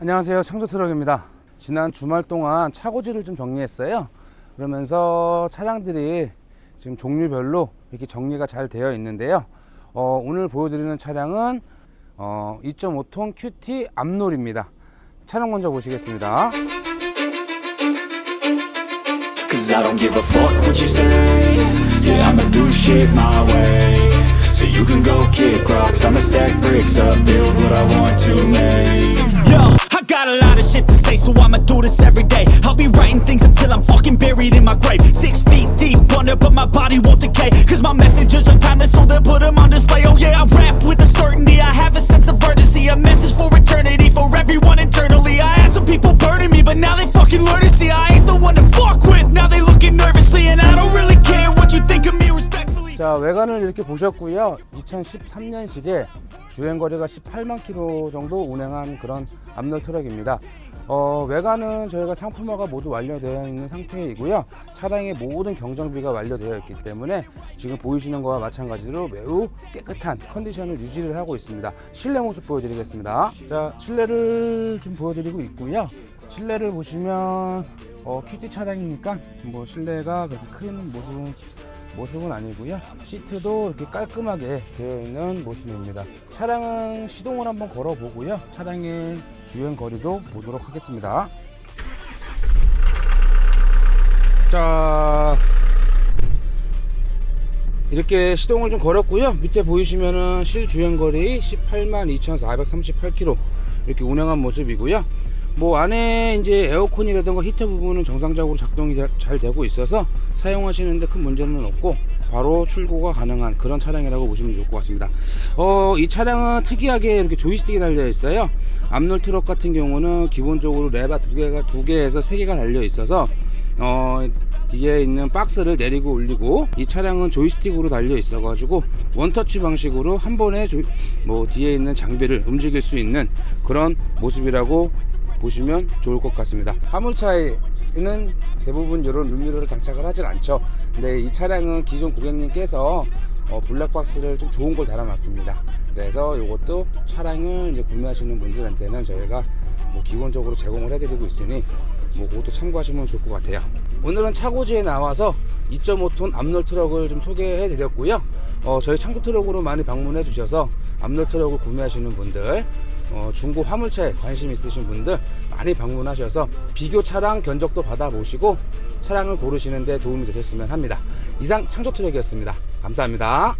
안녕하세요 창조트럭입니다 지난 주말 동안 차고지를 좀 정리했어요 그러면서 차량들이 지금 종류별로 이렇게 정리가 잘 되어 있는데요 어, 오늘 보여드리는 차량은 어, 2.5톤 QT 앞놀입니다 차량 먼저 보시겠습니다 So you can go kick rocks I'ma stack bricks up, build what I want to make got a lot of shit to say, so I'ma do this every day. I'll be writing things until I'm fucking buried in my grave. Six feet deep under, but my body won't decay. Cause my messages are timeless, so they'll put them on display. Oh yeah, I rap with a certainty. I have a sense of urgency, a message for eternity, for everyone internally. I had some people burning me, but now they fucking learn to see I ain't the one to fuck with. Now they looking nervously, and I don't really care what you think of me respectfully. 자 외관을 이렇게 보셨고요 2013년식에 주행 거리가 18만 킬로 정도 운행한 그런 앞널 트럭입니다. 어, 외관은 저희가 상품화가 모두 완료되어 있는 상태이고요. 차량의 모든 경정비가 완료되어 있기 때문에 지금 보이시는 것과 마찬가지로 매우 깨끗한 컨디션을 유지를 하고 있습니다. 실내 모습 보여드리겠습니다. 자 실내를 좀 보여드리고 있고요. 실내를 보시면 어, QT 차량이니까 뭐 실내가 그렇게 큰 모습은 모습은 아니고요. 시트도 이렇게 깔끔하게 되어 있는 모습입니다. 차량은 시동을 한번 걸어 보고요. 차량의 주행 거리도 보도록 하겠습니다. 자, 이렇게 시동을 좀 걸었고요. 밑에 보이시면은 실 주행 거리 18만 2,438km 이렇게 운행한 모습이고요. 뭐 안에 이제 에어컨이라든가 히터 부분은 정상적으로 작동이 되- 잘 되고 있어서 사용하시는데 큰 문제는 없고 바로 출고가 가능한 그런 차량이라고 보시면 좋을 것 같습니다. 어, 이 차량은 특이하게 이렇게 조이스틱이 달려 있어요. 앞놀 트럭 같은 경우는 기본적으로 레바 두 개가 두 개에서 세 개가 달려 있어서 어, 뒤에 있는 박스를 내리고 올리고 이 차량은 조이스틱으로 달려 있어 가지고 원터치 방식으로 한 번에 조, 뭐 뒤에 있는 장비를 움직일 수 있는 그런 모습이라고 보시면 좋을 것 같습니다 화물차에는 대부분 이런 룸미러를 장착을 하질 않죠 근데 이 차량은 기존 고객님께서 어, 블랙박스를 좀 좋은 걸 달아놨습니다 그래서 이것도 차량을 이제 구매하시는 분들한테는 저희가 뭐 기본적으로 제공을 해드리고 있으니 뭐 그것도 참고하시면 좋을 것 같아요. 오늘은 차고지에 나와서 2.5톤 앞롤 트럭을 좀 소개해 드렸고요. 어, 저희 창고 트럭으로 많이 방문해 주셔서 앞롤 트럭을 구매하시는 분들, 어, 중고 화물차에 관심 있으신 분들 많이 방문하셔서 비교 차량 견적도 받아보시고 차량을 고르시는데 도움이 되셨으면 합니다. 이상 창조 트럭이었습니다. 감사합니다.